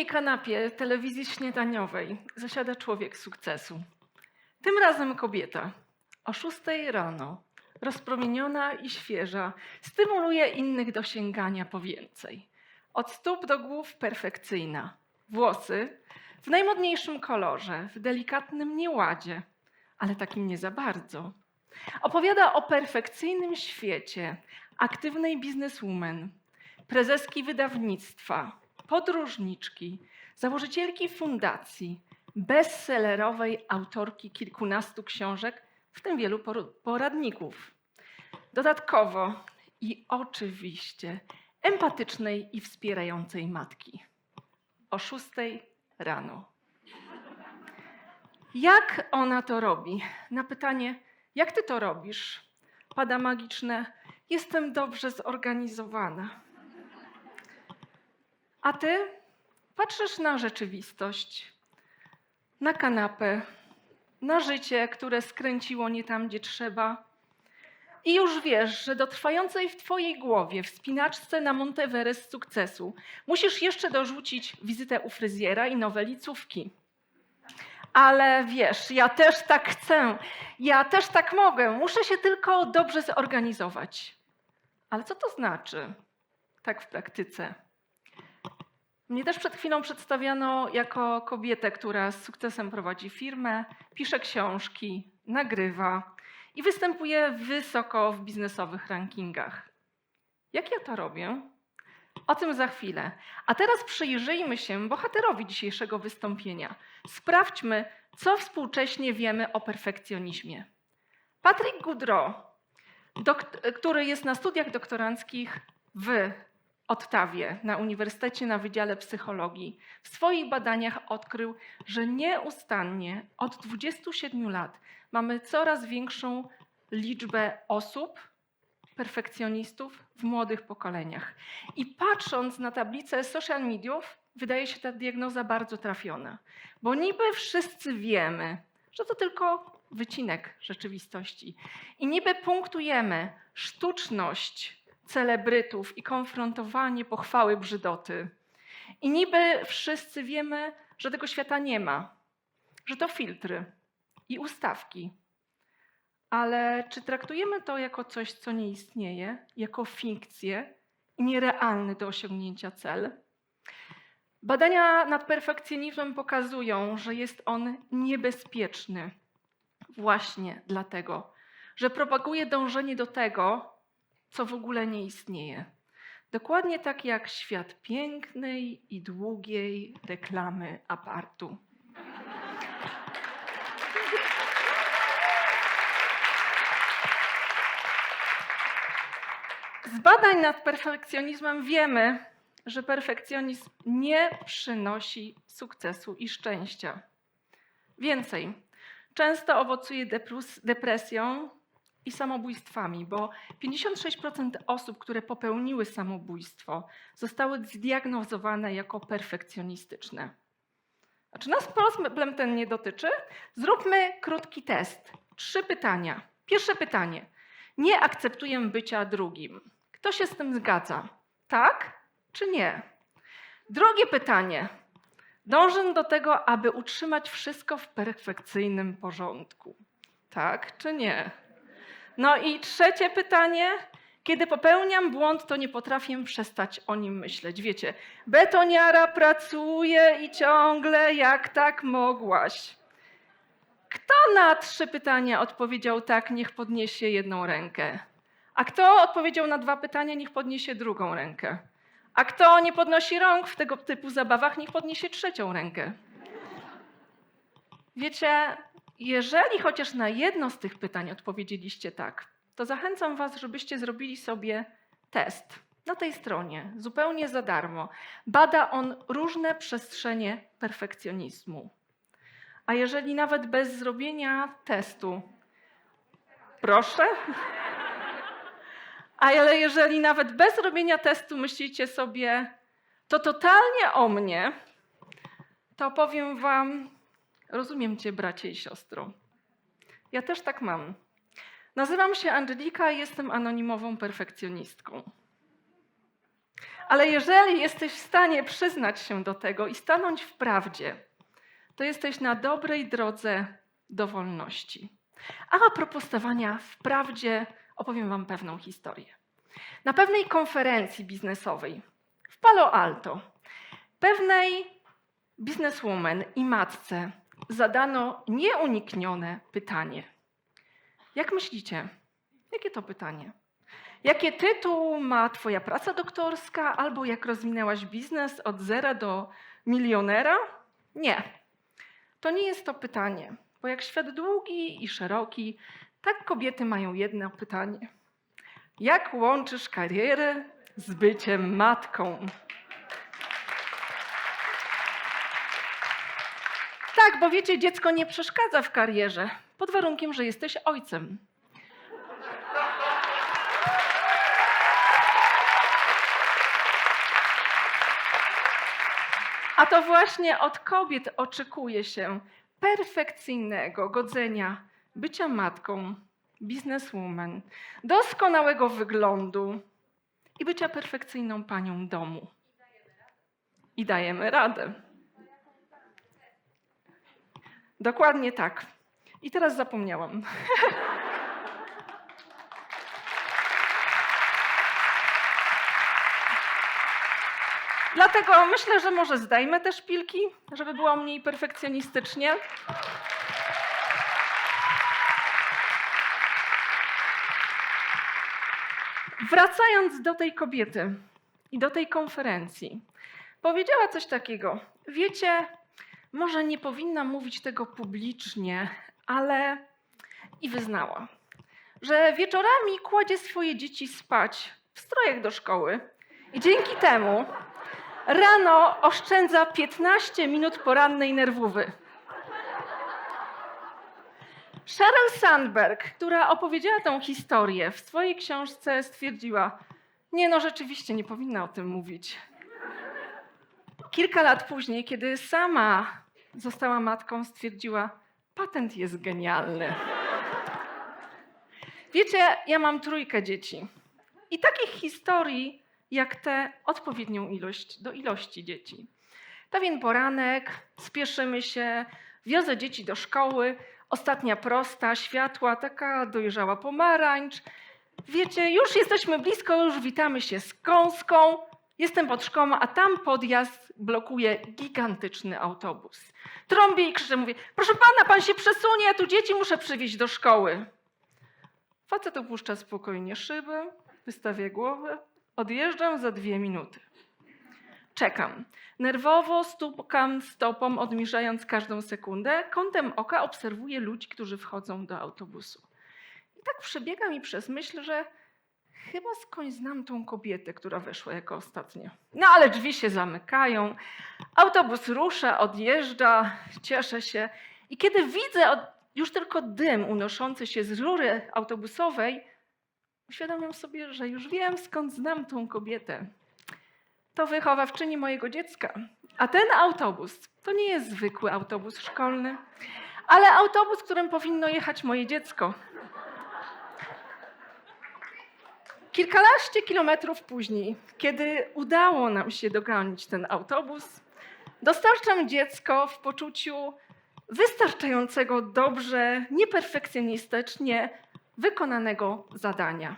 wysokiej kanapie telewizji śniadaniowej zasiada człowiek sukcesu. Tym razem kobieta. O 6 rano, rozpromieniona i świeża, stymuluje innych do sięgania po więcej. Od stóp do głów perfekcyjna. Włosy w najmodniejszym kolorze, w delikatnym nieładzie, ale takim nie za bardzo. Opowiada o perfekcyjnym świecie aktywnej bizneswoman, prezeski wydawnictwa, podróżniczki, założycielki fundacji, bestsellerowej autorki kilkunastu książek, w tym wielu por- poradników. Dodatkowo i oczywiście empatycznej i wspierającej matki. O 6 rano. Jak ona to robi? Na pytanie, jak ty to robisz? Pada magiczne, jestem dobrze zorganizowana. A ty patrzysz na rzeczywistość, na kanapę, na życie, które skręciło nie tam, gdzie trzeba. I już wiesz, że do trwającej w twojej głowie wspinaczce na Monteverest sukcesu musisz jeszcze dorzucić wizytę u fryzjera i nowe licówki. Ale wiesz, ja też tak chcę, ja też tak mogę, muszę się tylko dobrze zorganizować. Ale co to znaczy tak w praktyce? Mnie też przed chwilą przedstawiano jako kobietę, która z sukcesem prowadzi firmę, pisze książki, nagrywa i występuje wysoko w biznesowych rankingach. Jak ja to robię? O tym za chwilę. A teraz przyjrzyjmy się bohaterowi dzisiejszego wystąpienia. Sprawdźmy, co współcześnie wiemy o perfekcjonizmie. Patrick dok- który jest na studiach doktoranckich w Ottawie na Uniwersytecie na Wydziale Psychologii, w swoich badaniach odkrył, że nieustannie od 27 lat mamy coraz większą liczbę osób, perfekcjonistów w młodych pokoleniach. I patrząc na tablicę social mediów, wydaje się ta diagnoza bardzo trafiona, bo niby wszyscy wiemy, że to tylko wycinek rzeczywistości. I niby punktujemy sztuczność celebrytów i konfrontowanie pochwały brzydoty. I niby wszyscy wiemy, że tego świata nie ma, że to filtry i ustawki. Ale czy traktujemy to jako coś, co nie istnieje, jako fikcję i nierealny do osiągnięcia cel? Badania nad perfekcjonizmem pokazują, że jest on niebezpieczny właśnie dlatego, że propaguje dążenie do tego, co w ogóle nie istnieje. Dokładnie tak jak świat pięknej i długiej reklamy apartu. Z badań nad perfekcjonizmem wiemy, że perfekcjonizm nie przynosi sukcesu i szczęścia. Więcej, często owocuje depresją i samobójstwami, bo 56% osób, które popełniły samobójstwo, zostały zdiagnozowane jako perfekcjonistyczne. A czy nas problem ten nie dotyczy? Zróbmy krótki test. Trzy pytania. Pierwsze pytanie. Nie akceptuję bycia drugim. Kto się z tym zgadza? Tak czy nie? Drugie pytanie. Dążę do tego, aby utrzymać wszystko w perfekcyjnym porządku. Tak czy nie? No i trzecie pytanie. Kiedy popełniam błąd, to nie potrafię przestać o nim myśleć. Wiecie, betoniara pracuje i ciągle jak tak mogłaś. Kto na trzy pytania odpowiedział tak, niech podniesie jedną rękę. A kto odpowiedział na dwa pytania, niech podniesie drugą rękę. A kto nie podnosi rąk w tego typu zabawach, niech podniesie trzecią rękę. Wiecie, jeżeli chociaż na jedno z tych pytań odpowiedzieliście tak, to zachęcam Was, żebyście zrobili sobie test na tej stronie, zupełnie za darmo. Bada on różne przestrzenie perfekcjonizmu. A jeżeli nawet bez zrobienia testu, proszę. Ale jeżeli nawet bez robienia testu myślicie sobie, to totalnie o mnie, to powiem Wam, rozumiem Cię, bracie i siostro. Ja też tak mam. Nazywam się Angelika i jestem anonimową perfekcjonistką. Ale jeżeli jesteś w stanie przyznać się do tego i stanąć w prawdzie, to jesteś na dobrej drodze do wolności. A a propos stawania w prawdzie, opowiem Wam pewną historię. Na pewnej konferencji biznesowej w Palo Alto pewnej bizneswoman i matce zadano nieuniknione pytanie. Jak myślicie, jakie to pytanie? Jaki tytuł ma Twoja praca doktorska, albo jak rozwinęłaś biznes od zera do milionera? Nie. To nie jest to pytanie, bo jak świat długi i szeroki, tak kobiety mają jedno pytanie. Jak łączysz karierę z byciem matką? Tak, bo wiecie, dziecko nie przeszkadza w karierze, pod warunkiem, że jesteś ojcem. A to właśnie od kobiet oczekuje się perfekcyjnego godzenia bycia matką, bizneswoman, doskonałego wyglądu i bycia perfekcyjną panią domu. I dajemy radę. Dokładnie tak. I teraz zapomniałam. Dlatego myślę, że może zdajmy te szpilki, żeby było mniej perfekcjonistycznie. Wracając do tej kobiety i do tej konferencji, powiedziała coś takiego. Wiecie, może nie powinna mówić tego publicznie, ale i wyznała, że wieczorami kładzie swoje dzieci spać w strojach do szkoły i dzięki temu rano oszczędza 15 minut porannej nerwówy. Sheryl Sandberg, która opowiedziała tę historię, w swojej książce stwierdziła: Nie, no rzeczywiście nie powinna o tym mówić. Kilka lat później, kiedy sama została matką, stwierdziła: Patent jest genialny. Wiecie, ja mam trójkę dzieci. I takich historii jak te odpowiednią ilość do ilości dzieci. Pewien poranek, spieszymy się, wiozę dzieci do szkoły, ostatnia prosta, światła, taka dojrzała pomarańcz. Wiecie, już jesteśmy blisko, już witamy się z kąską. Jestem pod szkołą, a tam podjazd blokuje gigantyczny autobus. Trąbię i krzyczę, mówię, proszę pana, pan się przesunie, ja tu dzieci muszę przywieźć do szkoły. Facet opuszcza spokojnie szybę, wystawia głowę, odjeżdżam za dwie minuty. Czekam. Nerwowo stukam stopą, odmierzając każdą sekundę. Kątem oka obserwuję ludzi, którzy wchodzą do autobusu. I tak przebiega mi przez myśl, że chyba skądś znam tą kobietę, która weszła jako ostatnia. No ale drzwi się zamykają, autobus rusza, odjeżdża, cieszę się. I kiedy widzę już tylko dym unoszący się z rury autobusowej, uświadamiam sobie, że już wiem skąd znam tą kobietę. To wychowawczyni mojego dziecka. A ten autobus to nie jest zwykły autobus szkolny, ale autobus, którym powinno jechać moje dziecko. Kilkanaście kilometrów później, kiedy udało nam się dogonić ten autobus, dostarczam dziecko w poczuciu wystarczającego dobrze, nieperfekcjonistycznie wykonanego zadania.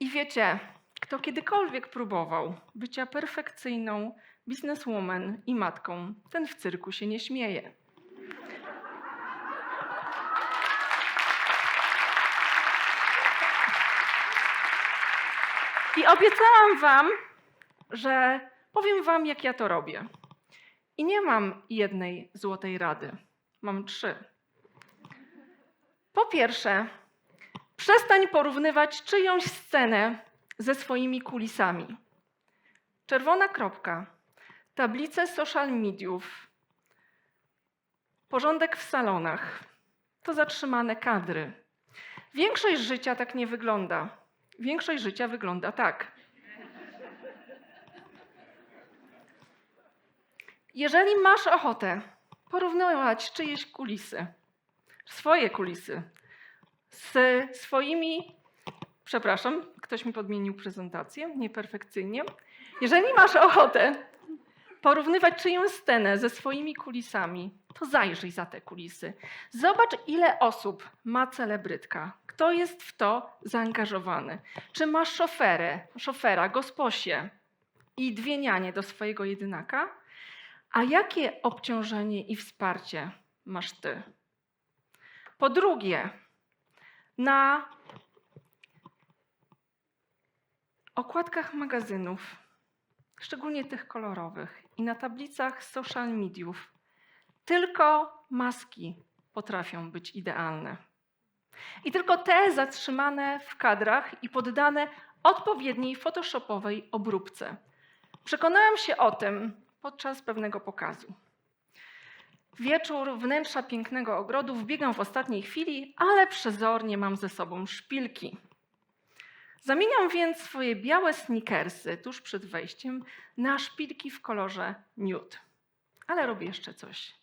I wiecie, kto kiedykolwiek próbował bycia perfekcyjną bizneswoman i matką, ten w cyrku się nie śmieje. I obiecałam Wam, że powiem Wam, jak ja to robię. I nie mam jednej złotej rady, mam trzy. Po pierwsze, przestań porównywać czyjąś scenę ze swoimi kulisami. Czerwona kropka, tablice social mediów, porządek w salonach to zatrzymane kadry. Większość życia tak nie wygląda. Większość życia wygląda tak. Jeżeli masz ochotę porównywać czyjeś kulisy, swoje kulisy z swoimi Przepraszam, ktoś mi podmienił prezentację, nieperfekcyjnie. Jeżeli masz ochotę porównywać czyjąś scenę ze swoimi kulisami, to zajrzyj za te kulisy. Zobacz, ile osób ma celebrytka. Kto jest w to zaangażowany? Czy masz szoferę, szofera, gosposię i dwie nianie do swojego jedynaka? A jakie obciążenie i wsparcie masz ty? Po drugie, na okładkach magazynów, szczególnie tych kolorowych, i na tablicach social mediów, tylko maski potrafią być idealne. I tylko te zatrzymane w kadrach i poddane odpowiedniej photoshopowej obróbce. Przekonałam się o tym podczas pewnego pokazu. Wieczór, wnętrza pięknego ogrodu, wbiegam w ostatniej chwili, ale przezornie mam ze sobą szpilki. Zamieniam więc swoje białe sneakersy tuż przed wejściem na szpilki w kolorze nude. Ale robię jeszcze coś.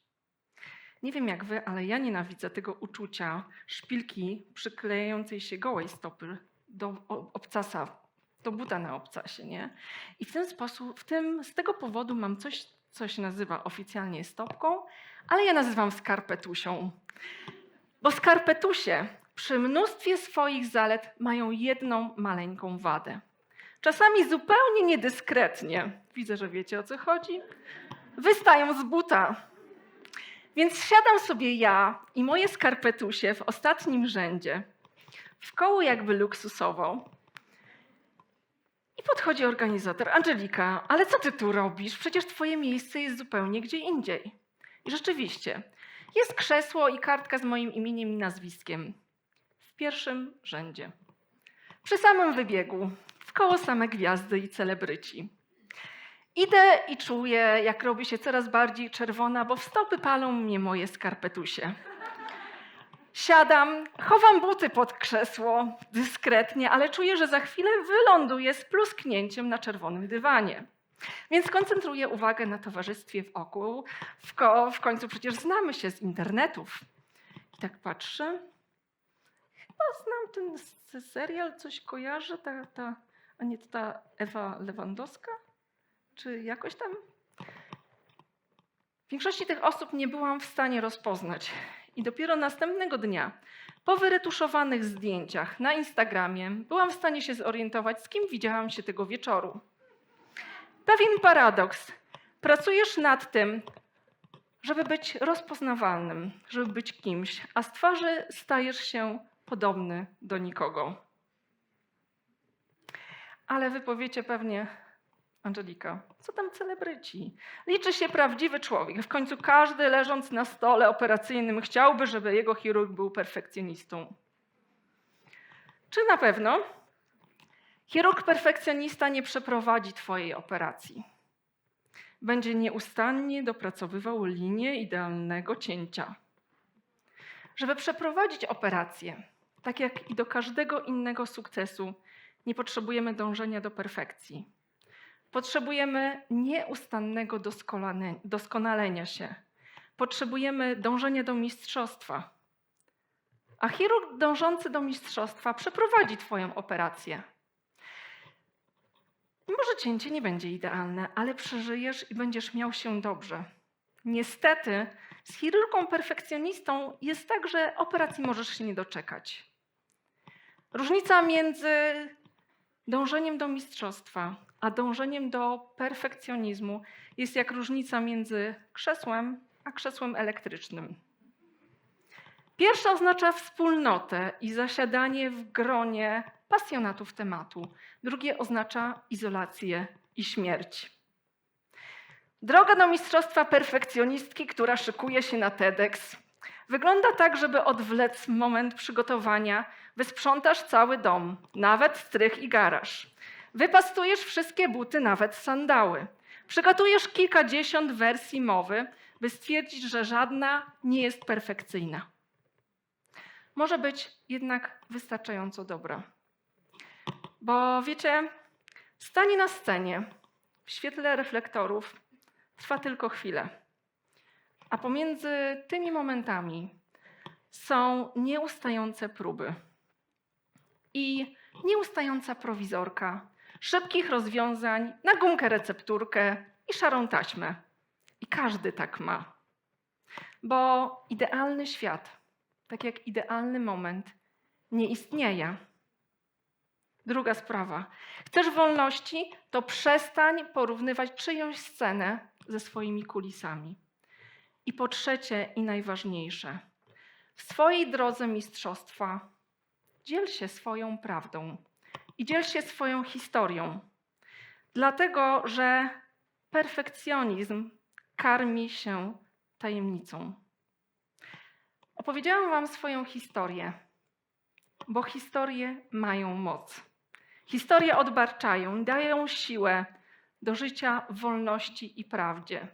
Nie wiem jak wy, ale ja nienawidzę tego uczucia szpilki przyklejającej się gołej stopy do obcasa, do buta na obcasie, nie? I w ten sposób, w tym, z tego powodu mam coś, co się nazywa oficjalnie stopką, ale ja nazywam skarpetusią. Bo skarpetusie przy mnóstwie swoich zalet mają jedną maleńką wadę. Czasami zupełnie niedyskretnie, widzę, że wiecie o co chodzi, wystają z buta. Więc siadam sobie ja i moje skarpetusie w ostatnim rzędzie, w koło jakby luksusowo. I podchodzi organizator. Angelika, ale co ty tu robisz? Przecież twoje miejsce jest zupełnie gdzie indziej. I rzeczywiście, jest krzesło i kartka z moim imieniem i nazwiskiem. Pierwszym rzędzie. Przy samym wybiegu, w koło same gwiazdy i celebryci. Idę i czuję, jak robi się coraz bardziej czerwona, bo w stopy palą mnie moje skarpetusie. Siadam, chowam buty pod krzesło dyskretnie, ale czuję, że za chwilę wyląduję z plusknięciem na czerwonym dywanie. Więc koncentruję uwagę na towarzystwie wokół. W, ko- w końcu przecież znamy się z internetów. I tak patrzę. Chyba znam ten serial, coś kojarzę, ta, ta, a nie ta Ewa Lewandowska? Czy jakoś tam? Większości tych osób nie byłam w stanie rozpoznać. I dopiero następnego dnia, po wyretuszowanych zdjęciach na Instagramie, byłam w stanie się zorientować, z kim widziałam się tego wieczoru. Pewien paradoks. Pracujesz nad tym, żeby być rozpoznawalnym, żeby być kimś, a z twarzy stajesz się podobny do nikogo. Ale wy powiecie pewnie, Angelika, co tam celebryci? Liczy się prawdziwy człowiek. W końcu każdy leżąc na stole operacyjnym chciałby, żeby jego chirurg był perfekcjonistą. Czy na pewno? Chirurg perfekcjonista nie przeprowadzi Twojej operacji. Będzie nieustannie dopracowywał linię idealnego cięcia. Żeby przeprowadzić operację, tak jak i do każdego innego sukcesu, nie potrzebujemy dążenia do perfekcji. Potrzebujemy nieustannego doskonale- doskonalenia się. Potrzebujemy dążenia do mistrzostwa. A chirurg dążący do mistrzostwa przeprowadzi Twoją operację. Może cięcie nie będzie idealne, ale przeżyjesz i będziesz miał się dobrze. Niestety, z chirurgą perfekcjonistą jest tak, że operacji możesz się nie doczekać. Różnica między dążeniem do mistrzostwa a dążeniem do perfekcjonizmu jest jak różnica między krzesłem a krzesłem elektrycznym. Pierwsze oznacza wspólnotę i zasiadanie w gronie pasjonatów tematu. Drugie oznacza izolację i śmierć. Droga do mistrzostwa perfekcjonistki, która szykuje się na TEDx, wygląda tak, żeby odwlec moment przygotowania. Wysprzątasz cały dom, nawet strych i garaż. Wypastujesz wszystkie buty, nawet sandały. Przygotujesz kilkadziesiąt wersji mowy, by stwierdzić, że żadna nie jest perfekcyjna. Może być jednak wystarczająco dobra. Bo wiecie, stanie na scenie w świetle reflektorów trwa tylko chwilę. A pomiędzy tymi momentami są nieustające próby. i nieustająca prowizorka, szybkich rozwiązań na gumkę recepturkę i szarą taśmę. I każdy tak ma. Bo idealny świat, tak jak idealny moment, nie istnieje. Druga sprawa. Chcesz wolności, to przestań porównywać czyjąś scenę ze swoimi kulisami. I po trzecie i najważniejsze, w swojej drodze mistrzostwa dziel się swoją prawdą i dziel się swoją historią. Dlatego, że perfekcjonizm karmi się tajemnicą. Opowiedziałam Wam swoją historię, bo historie mają moc. Historie odbarczają, dają siłę do życia w wolności i prawdzie.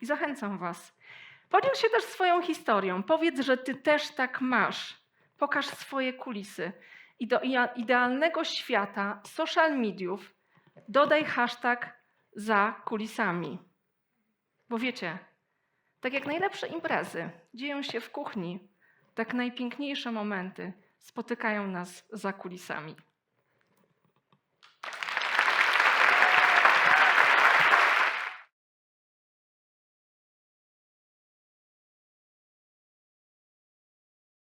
I zachęcam Was. Podziel się też swoją historią. Powiedz, że Ty też tak masz. Pokaż swoje kulisy. I do ide- idealnego świata social mediów dodaj hashtag za kulisami. Bo wiecie, tak jak najlepsze imprezy dzieją się w kuchni, tak najpiękniejsze momenty spotykają nas za kulisami.